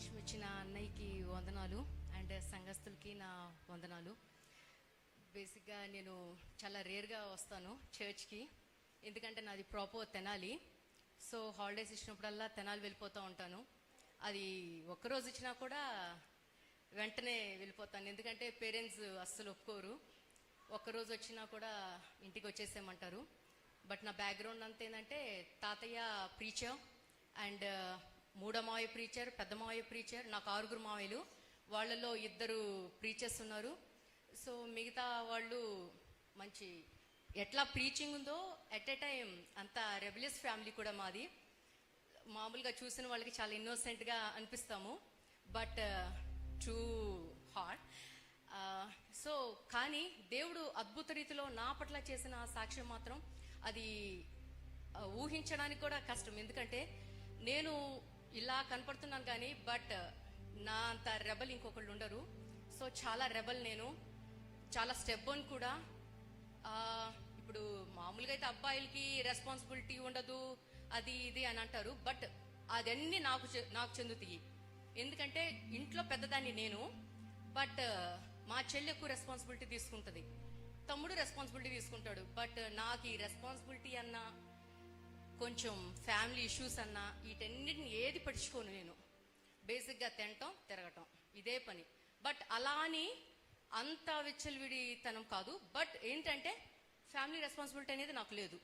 అవకాశం ఇచ్చిన అన్నయ్యకి వందనాలు అండ్ సంఘస్థులకి నా వందనాలు. బేసిక్గా నేను చాలా రేర్గా వస్తాను చర్చ్కి ఎందుకంటే నాది ప్రాపర్ తెనాలి. సో హాలిడేస్ ఇచ్చినప్పుడల్లా తెనాలి వెళ్ళిపోతూ ఉంటాను. అది ఒక్కరోజు ఇచ్చినా కూడా వెంటనే వెళ్ళిపోతాను. ఎందుకంటే పేరెంట్స్ అస్సలు ఒప్పుకోరు. ఒక్కరోజు వచ్చినా కూడా ఇంటికి వచ్చేసేయమంటారు. బట్ నా బ్యాక్గ్రౌండ్ అంతా ఏంటంటే తాతయ్య ప్రీచర్ అండ్ మూడో మావయ్య ప్రీచర్ పెద్ద మావయ్య ప్రీచర్ నాకు ఆరుగురు మావయ్యలు వాళ్ళలో ఇద్దరు ప్రీచర్స్ ఉన్నారు. సో మిగతా వాళ్ళు మంచి ఎట్లా ప్రీచింగ్ ఉందో ఎట్ ఎ టైం అంత రెబిలియస్ ఫ్యామిలీ కూడా మాది. మామూలుగా చూసిన వాళ్ళకి చాలా ఇన్నోసెంట్గా అనిపిస్తాము. బట్ టూ హార్ట్ సో కానీ దేవుడు అద్భుత రీతిలో నా పట్ల చేసిన సాక్ష్యం మాత్రం అది uh, ఊహించడానికి కూడా కష్టం. ఎందుకంటే నేను ఇలా కనపడుతున్నాను కానీ బట్ నా అంత రెబల్ ఇంకొకళ్ళు ఉండరు. సో చాలా రెబల్ నేను. చాలా స్టెప్ అని కూడా. ఇప్పుడు మామూలుగా అయితే అబ్బాయిలకి రెస్పాన్సిబిలిటీ ఉండదు అది ఇది అని అంటారు. బట్ అదన్నీ నాకు చె- నాకు చెందుతాయి ఎందుకంటే ఇంట్లో పెద్దదాన్ని నేను. బట్ మా చెల్లి ఎక్కువ రెస్పాన్సిబిలిటీ తీసుకుంటుంది. తమ్ముడు రెస్పాన్సిబిలిటీ తీసుకుంటాడు. బట్ నాకు ఈ రెస్పాన్సిబిలిటీ అన్న కొంచెం ఫ్యామిలీ ఇష్యూస్ అన్నా వీటన్నిటిని ఏది పట్టించుకోను నేను. బేసిక్గా తినటం తిరగటం. ఇదే పని. బట్ అలా అని అంత విచ్చలవిడితనం కాదు. బట్ ఏంటంటే ఫ్యామిలీ రెస్పాన్సిబిలిటీ అనేది నాకు లేదు.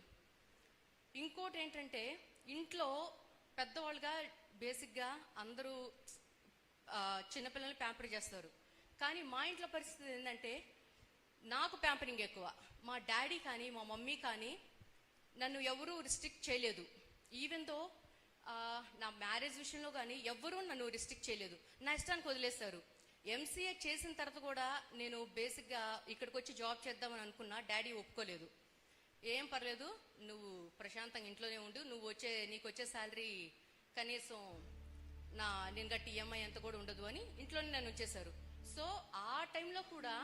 ఇంకోటి ఏంటంటే ఇంట్లో పెద్దవాళ్ళుగా బేసిక్గా అందరూ చిన్నపిల్లల్ని ప్యాంపర్ చేస్తారు. కానీ మా ఇంట్లో పరిస్థితి ఏంటంటే నాకు ప్యాంపరింగ్ ఎక్కువ. మా డాడీ కానీ మా మమ్మీ కానీ నన్ను ఎవరూ రిస్ట్రిక్ట్ చేయలేదు. ఈవెన్ దో నా మ్యారేజ్ విషయంలో కానీ ఎవ్వరూ నన్ను రిస్ట్రిక్ట్ చేయలేదు. నా ఇష్టానికి వదిలేస్తారు ఎంసీఏ చేసిన తర్వాత కూడా నేను బేసిక్గా ఇక్కడికి వచ్చి జాబ్ చేద్దామని అనుకున్నా డాడీ ఒప్పుకోలేదు. ఏం పర్లేదు నువ్వు ప్రశాంతంగా ఇంట్లోనే ఉండు నువ్వు వచ్చే నీకు వచ్చే శాలరీ కనీసం నా నేను గట్టి ఈఎంఐ అంత కూడా ఉండదు అని ఇంట్లోనే నన్ను వచ్చేసారు సో ఆ టైంలో కూడా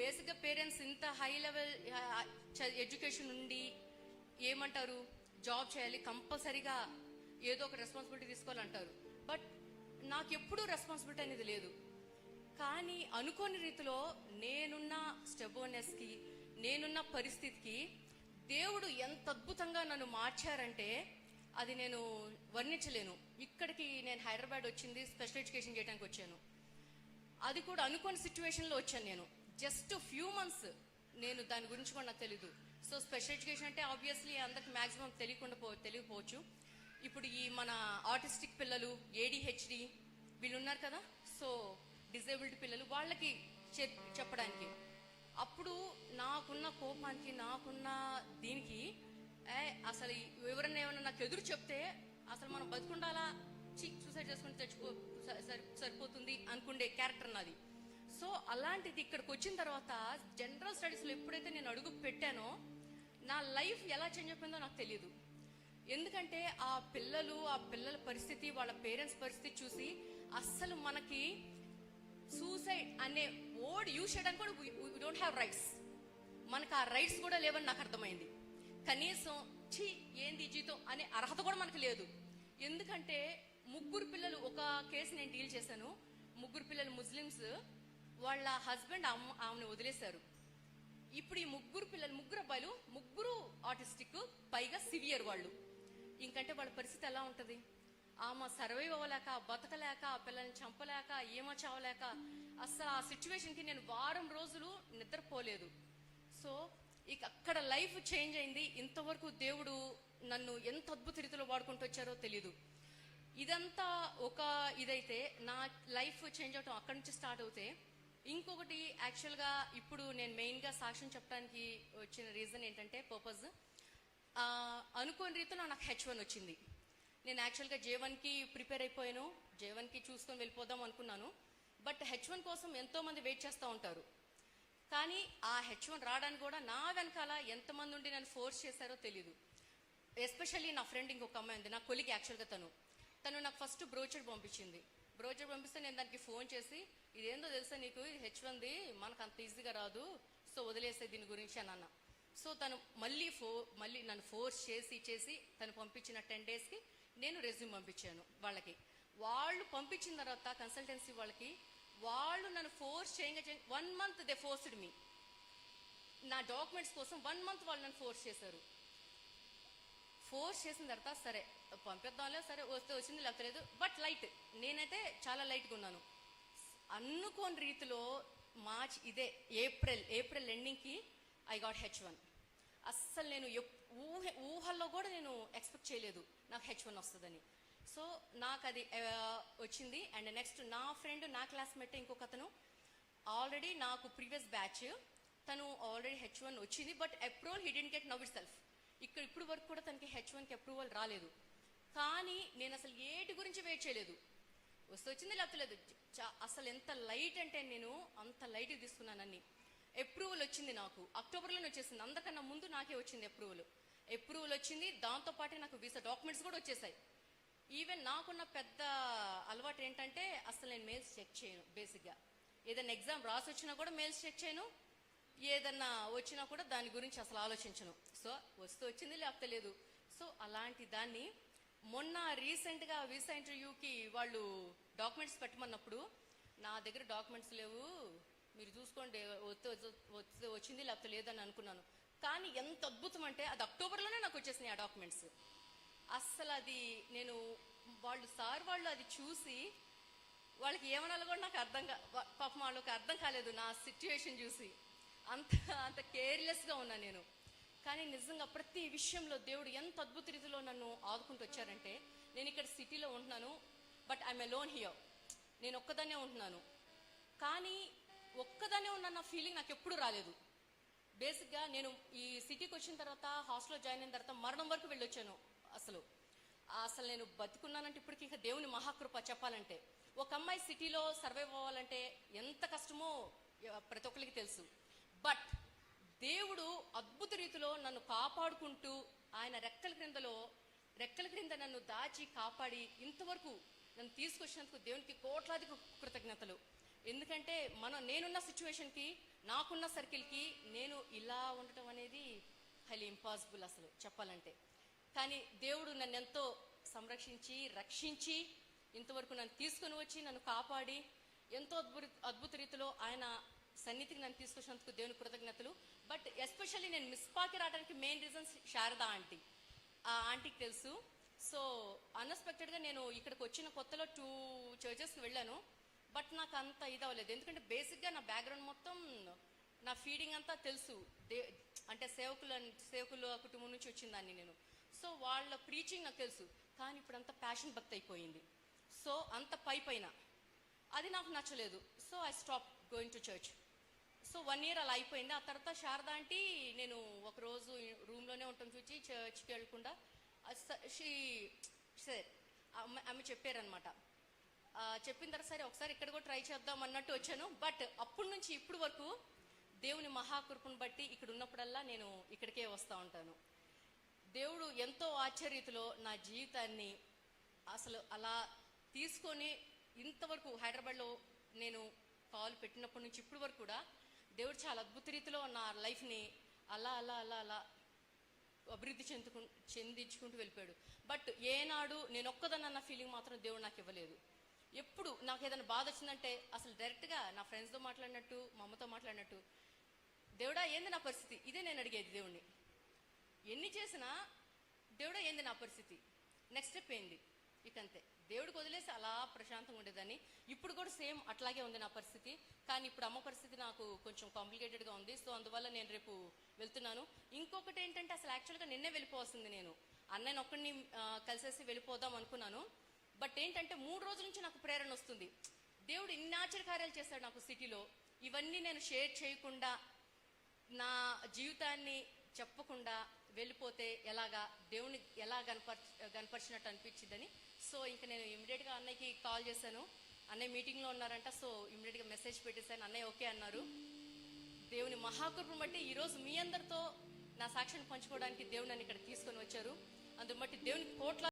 బేసిక్గా పేరెంట్స్ ఇంత హై లెవెల్ ఎడ్యుకేషన్ ఉండి ఏమంటారు? జాబ్ చేయాలి కంపల్సరీగా ఏదో ఒక రెస్పాన్సిబిలిటీ తీసుకోవాలంటారు. బట్ నాకు ఎప్పుడూ రెస్పాన్సిబిలిటీ అనేది లేదు. కానీ అనుకోని రీతిలో నేనున్న స్టెబోనెస్కి నేనున్న పరిస్థితికి దేవుడు ఎంత అద్భుతంగా నన్ను మార్చారంటే అది నేను వర్ణించలేను. ఇక్కడికి నేను హైదరాబాద్ వచ్చింది స్పెషల్ ఎడ్యుకేషన్ చేయడానికి వచ్చాను. అది కూడా అనుకోని సిచ్యువేషన్లో వచ్చాను నేను. జస్ట్ ఫ్యూ మంత్స్ నేను దాని గురించి కూడా నాకు తెలీదు. సో స్పెషల్ ఎడ్యుకేషన్ అంటే ఆబ్వియస్లీ అందరికి మాక్సిమం తెలియకుండా పో తెలియకపోవచ్చు. ఇప్పుడు ఈ మన ఆటిస్టిక్ పిల్లలు ఏడిహెచ్డి వీళ్ళు ఉన్నారు కదా? సో డిజేబుల్డ్ పిల్లలు వాళ్ళకి చెప్పడానికి. అప్పుడు నాకున్న కోపానికి నాకున్న దీనికి ఏ అసలు ఎవరన్నా ఏమన్నా నాకు ఎదురు చెప్తే అసలు మనం బతుకుండాలా? చి సూసైడ్ చేసుకుని చచ్చిపో సరి- సరిపోతుంది అనుకుండే క్యారెక్టర్ నాది. సో అలాంటిది ఇక్కడికి వచ్చిన తర్వాత జనరల్ స్టడీస్లో ఎప్పుడైతే నేను అడుగు పెట్టానో నా లైఫ్ ఎలా చేంజ్ అయిపోయిందో నాకు తెలియదు ఎందుకంటే ఆ పిల్లలు ఆ పిల్లల పరిస్థితి వాళ్ళ పేరెంట్స్ పరిస్థితి చూసి అస్సలు మనకి సూసైడ్ అనే వర్డ్ యూజ్ చేయడానికి కూడా వీ డోంట్ హ్యావ్ రైట్స్ మనకు ఆ రైట్స్ కూడా లేవని నాకు అర్థమైంది. కనీసం ఛీ ఏంది జీతం అనే అర్హత కూడా మనకు లేదు. ఎందుకంటే ముగ్గురు పిల్లలు ఒక కేసు నేను డీల్ చేశాను. ముగ్గురు పిల్లలు ముస్లిమ్స్. వాళ్ళ హస్బెండ్ అమ్మ ఆమెను వదిలేశారు. ఇప్పుడు ఈ ముగ్గురు పిల్లలు ముగ్గురు అబ్బాయిలు ముగ్గురు ఆటిస్టిక్ పైగా సివియర్ వాళ్ళు. ఇంకంటే వాళ్ళ పరిస్థితి ఎలా ఉంటుంది? ఆమె సర్వైవ్ అవ్వలేక బతకలేక ఆ పిల్లల్ని చంపలేక ఏమో చావలేక అసలు ఆ సిచ్యువేషన్కి నేను వారం రోజులు నిద్రపోలేదు. సో ఇక అక్కడ లైఫ్ చేంజ్ అయింది. ఇంతవరకు దేవుడు నన్ను ఎంత అద్భుత రీతిలో వాడుకుంటూ వచ్చారో తెలీదు. ఇదంతా ఒక ఇదైతే నా లైఫ్ చేంజ్ అవటం అక్కడి నుంచి స్టార్ట్ అవుతే ఇంకొకటి యాక్చువల్గా ఇప్పుడు నేను మెయిన్గా సాక్ష్యం చెప్పడానికి వచ్చిన రీజన్ ఏంటంటే పర్పస్ అనుకోని రీతిలో నాకు హెచ్ వన్ వచ్చింది. నేను యాక్చువల్గా జే వన్కి ప్రిపేర్ అయిపోయాను. జే వన్కి చూసుకొని వెళ్ళిపోదాం అనుకున్నాను. బట్ హెచ్ వన్ కోసం ఎంతో మంది వెయిట్ చేస్తూ ఉంటారు. కానీ ఆ హెచ్ వన్ రావడానికి కూడా నా వెనకాల ఎంతమంది ఉండి నన్ను ఫోర్స్ చేశారో తెలీదు. ఎస్పెషల్లీ నా ఫ్రెండ్ ఇంకొక అమ్మాయి ఉంది. నా కొలికి యాక్చువల్గా తను. తను నాకు ఫస్ట్ బ్రోచర్ పంపించింది. బ్రోచర్ పంపిస్తే నేను దానికి ఫోన్ చేసి ఇదేందో తెలుసా నీకు? ఇది హెచ్ వన్ది మనకు అంత ఈజీగా రాదు. సో వదిలేసే దీని గురించి అని అన్న. సో తను మళ్ళీ ఫో మళ్ళీ నన్ను ఫోర్స్ చేసి చేసి తను పంపించిన టెన్ డేస్కి నేను రెజ్యూమ్ పంపించాను వాళ్ళకి. వాళ్ళు పంపించిన తర్వాత కన్సల్టెన్సీ వాళ్ళకి వాళ్ళు నన్ను ఫోర్స్ చేయంగా one month they forced me నా డాక్యుమెంట్స్ కోసం వన్ మంత్ వాళ్ళు నన్ను ఫోర్స్ చేశారు. ఫోర్స్ చేసిన తర్వాత సరే పంపిద్దాంలే సరే వస్తే వచ్చింది లేకపోతే లేదు. బట్ లైట్ నేనైతే చాలా లైట్గా ఉన్నాను. అనుకోని రీతిలో మార్చ్ ఇదే ఏప్రిల్ ఏప్రిల్ ఎండింగ్కి ఐ గాట్ హెచ్ వన్ అస్సలు నేను ఎప్- ఊహ ఊహల్లో కూడా నేను ఎక్స్పెక్ట్ చేయలేదు నాకు హెచ్ వన్ వస్తుందని. సో నాకు అది వచ్చింది. అండ్ నెక్స్ట్ నా ఫ్రెండ్ నా క్లాస్మేట్ ఇంకొక అతను ఆల్రెడీ నాకు ప్రీవియస్ బ్యాచ్ తను ఆల్రెడీ హెచ్ వన్ వచ్చింది but approval he didn't get now itself ఇక్కడ ఇప్పుడు వరకు కూడా తనకి హెచ్ వన్కి అప్రూవల్ రాలేదు. కానీ నేను అసలు ఏటి గురించి వెయిట్ చేయలేదు. వస్తే వచ్చింది లేకపోతే చా- అసలు ఎంత లైట్ అంటే నేను అంత లైట్ తీసుకున్నాను అన్ని అప్రూవల్ వచ్చింది నాకు. అక్టోబర్లోనే వచ్చేసింది. అందకన్నా ముందు నాకే వచ్చింది అప్రూవల్. అప్రూవల్ వచ్చింది. దాంతో పాటే నాకు వీసా డాక్యుమెంట్స్ కూడా వచ్చేసాయి. ఈవెన్ నాకున్న పెద్ద అలవాటు ఏంటంటే అసలు నేను మెయిల్స్ చెక్ చేయను బేసిక్గా. ఏదైనా ఎగ్జామ్ రాసి వచ్చినా కూడా మెయిల్స్ చెక్ చేయను. ఏదన్నా వచ్చినా కూడా దాని గురించి అసలు ఆలోచించను. సో వస్తూ వచ్చింది లేకపోతే లేదు. సో అలాంటి దాన్ని మొన్న రీసెంట్గా వీసా ఇంటర్వ్యూకి వాళ్ళు డాక్యుమెంట్స్ పెట్టమన్నప్పుడు నా దగ్గర డాక్యుమెంట్స్ లేవు మీరు చూసుకోండి వస్తే వచ్చింది లేకపోతే లేదని అనుకున్నాను. కానీ ఎంత అద్భుతం అంటే అది అక్టోబర్లోనే నాకు వచ్చేసినాయి ఆ డాక్యుమెంట్స్. అస్సలు అది నేను వాళ్ళు సార్ వాళ్ళు అది చూసి వాళ్ళకి ఏమనాలో కూడా నాకు అర్థం కా పాపం వాళ్ళకి అర్థం కాలేదు నా సిచ్యువేషన్ చూసి. అంత అంత కేర్లెస్గా ఉన్నా నేను. కానీ నిజంగా ప్రతి విషయంలో దేవుడు ఎంత అద్భుత రీతిలో నన్ను ఆదుకుంటూ వచ్చారంటే నేను ఇక్కడ సిటీలో ఉంటున్నాను బట్ ఐఎమ్ లోన్ హియర్. నేను ఒక్కదాన్నే ఉంటున్నాను. కానీ ఒక్కదాన్నే ఉన్న నా ఫీలింగ్ నాకు ఎప్పుడు రాలేదు. బేసిక్గా నేను ఈ సిటీకి వచ్చిన తర్వాత హాస్టల్లో జాయిన్ అయిన తర్వాత మరణం వరకు వెళ్ళొచ్చాను అసలు. అసలు నేను బతుకున్నానంటే ఇప్పటికి ఇక దేవుని మహాకృప చెప్పాలంటే. ఒక అమ్మాయి సిటీలో సర్వైవ్ అవ్వాలంటే ఎంత కష్టమో ప్రతి ఒక్కరికి తెలుసు. బట్ దేవుడు అద్భుత రీతిలో నన్ను కాపాడుకుంటూ ఆయన రెక్కల క్రిందలో రెక్కల క్రింద నన్ను దాచి కాపాడి ఇంతవరకు నన్ను తీసుకొచ్చినందుకు దేవునికి కోట్లాది కృతజ్ఞతలు. ఎందుకంటే మనం నేనున్న సిచ్యువేషన్కి నాకున్న సర్కిల్కి నేను ఇలా ఉండటం అనేది హైలీ ఇంపాసిబుల్ అసలు చెప్పాలంటే. కానీ దేవుడు నన్ను ఎంతో సంరక్షించి రక్షించి ఇంతవరకు నన్ను తీసుకొని వచ్చి నన్ను కాపాడి ఎంతో అద్భుత అద్భుత రీతిలో ఆయన సన్నిధికి నన్ను తీసుకొచ్చినందుకు దేవుని కృతజ్ఞతలు. బట్ ఎస్పెషల్లీ నేను మిస్పాకి రావడానికి మెయిన్ రీజన్స్ శారదా ఆంటీ. ఆ ఆంటీకి తెలుసు. సో అన్ఎక్స్పెక్టెడ్గా నేను ఇక్కడికి వచ్చిన కొత్తలో టూ చర్చెస్కి వెళ్ళాను. బట్ నాకు అంత ఇది అవ్వలేదు. ఎందుకంటే బేసిక్గా నా బ్యాక్గ్రౌండ్ మొత్తం నా ఫీడింగ్ అంతా తెలుసు. దే అంటే సేవకుల సేవకుల కుటుంబం నుంచి వచ్చిందాన్ని నేను. సో వాళ్ళ ప్రీచింగ్ నాకు తెలుసు. కానీ ఇప్పుడు అంత ప్యాషన్ భక్తి అయిపోయింది. సో అంత పై పైన. అది నాకు నచ్చలేదు. So I stop going to church so one year అలా అయిపోయింది. ఆ తర్వాత శారదా అంటే నేను ఒకరోజు రూమ్లోనే ఉంటాం చూసి చర్చ్కి వెళ్ళకుండా షీ సరే ఆమె ఆమె చెప్పారనమాట చెప్పిన తర్వాత సరే ఒకసారి ఇక్కడ కూడా ట్రై చేద్దాం అన్నట్టు వచ్చాను. బట్ అప్పటి నుంచి ఇప్పుడు వరకు దేవుని మహాకృపను బట్టి ఇక్కడ ఉన్నప్పుడల్లా నేను ఇక్కడికే వస్తూ ఉంటాను. దేవుడు ఎంతో ఆశ్చర్యతలో నా జీవితాన్ని అసలు అలా తీసుకొని ఇంతవరకు హైదరాబాద్లో నేను కాల్ పెట్టినప్పటి నుంచి ఇప్పుడు వరకు కూడా దేవుడు చాలా అద్భుత రీతిలో నా లైఫ్ని అలా అలా అలా అలా అభివృద్ధి చెందుకు చెందించుకుంటూ వెళ్ళిపోయాడు. బట్ ఏనాడు నేను ఒక్కదన్న ఫీలింగ్ మాత్రం దేవుడు నాకు ఇవ్వలేదు. ఎప్పుడు నాకు ఏదైనా బాధ వచ్చిందంటే అసలు డైరెక్ట్గా నా ఫ్రెండ్స్తో మాట్లాడినట్టు మా అమ్మతో మాట్లాడినట్టు దేవుడా ఏంది నా పరిస్థితి? ఇదే నేను అడిగేది దేవుణ్ణి. ఎన్ని చేసినా దేవుడా ఏంది నా పరిస్థితి? నెక్స్ట్ స్టెప్ ఏంది? ఇకంతే. దేవుడికి వదిలేసి అలా ప్రశాంతంగా ఉండేదాన్ని. ఇప్పుడు కూడా సేమ్ అట్లాగే ఉంది నా పరిస్థితి. కానీ ఇప్పుడు అమ్మ పరిస్థితి నాకు కొంచెం కాంప్లికేటెడ్గా ఉంది. సో అందువల్ల నేను రేపు వెళ్తున్నాను. ఇంకొకటి ఏంటంటే అసలు యాక్చువల్గా నిన్నే వెళ్ళిపోవాల్సింది నేను. అన్నయ్య ఒక్కడిని కలిసేసి వెళ్ళిపోదాం అనుకున్నాను. బట్ ఏంటంటే మూడు రోజుల నుంచి నాకు ప్రేరణ వస్తుంది. దేవుడు ఇన్ని ఆశ్చర్యకార్యాలు చేశాడు నాకు సిటీలో. ఇవన్నీ నేను షేర్ చేయకుండా నా జీవితాన్ని చెప్పకుండా వెళ్ళిపోతే ఎలాగా దేవుని ఎలా కనపర్ కనపరిచినట్టు అనిపించిందని సో ఇంక నేను ఇమీడియట్గా అన్నయ్యకి కాల్ చేశాను. అన్నయ్య మీటింగ్లో ఉన్నారంట సో ఇమీడియట్గా మెసేజ్ పెట్టేశాను. అన్నయ్య ఓకే అన్నారు. దేవుని మహాకృపను బట్టి ఈరోజు మీ అందరితో నా సాక్ష్యాన్ని పంచుకోవడానికి దేవుడు నన్ను ఇక్కడ తీసుకొని వచ్చారు. అందుబట్టి దేవుని కోట్ల